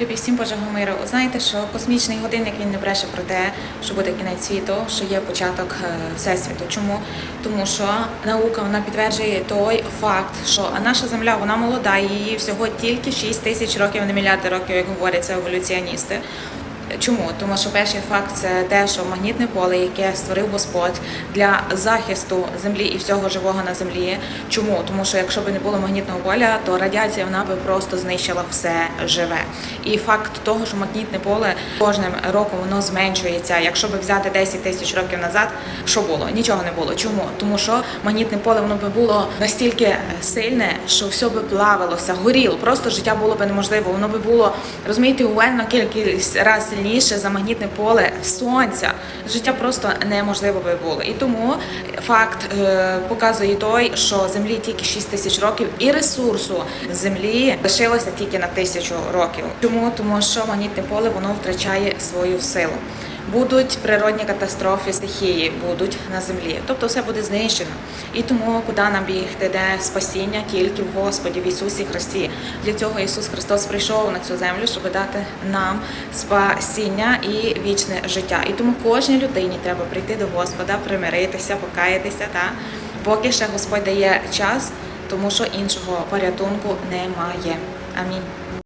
Любі всім Божого миру. Знаєте, що космічний годинник він не бреше про те, що буде кінець світу, що є початок е, всесвіту. Чому? Тому що наука вона підтверджує той факт, що наша земля вона молода, її всього тільки 6 тисяч років, не мільярди років, як говоряться еволюціоністи. Чому? Тому що перший факт це те, що магнітне поле, яке створив Господь для захисту землі і всього живого на землі. Чому? Тому що якщо б не було магнітного поля, то радіація вона би просто знищила все живе. І факт того, що магнітне поле кожним роком воно зменшується. Якщо б взяти 10 тисяч років назад, що було? Нічого не було. Чому? Тому що магнітне поле воно би було настільки сильне, що все би плавилося, горіло. Просто життя було б неможливо. Воно би було розумієте, увенно кількість разів сильніше за магнітне поле сонця. Життя просто неможливо би було. І тому факт е, показує той, що землі тільки 6 тисяч років, і ресурсу землі лишилося тільки на тисячу років. Чому? Тому що магнітне поле воно втрачає свою силу. Будуть природні катастрофи, стихії будуть на землі, тобто все буде знищено. І тому куди нам бігти, де спасіння тільки в Господі, в Ісусі Христі. Для цього Ісус Христос прийшов на цю землю, щоб дати нам спасіння і вічне життя. І тому кожній людині треба прийти до Господа, примиритися, покаятися, та поки ще Господь дає час, тому що іншого порятунку немає. Амінь.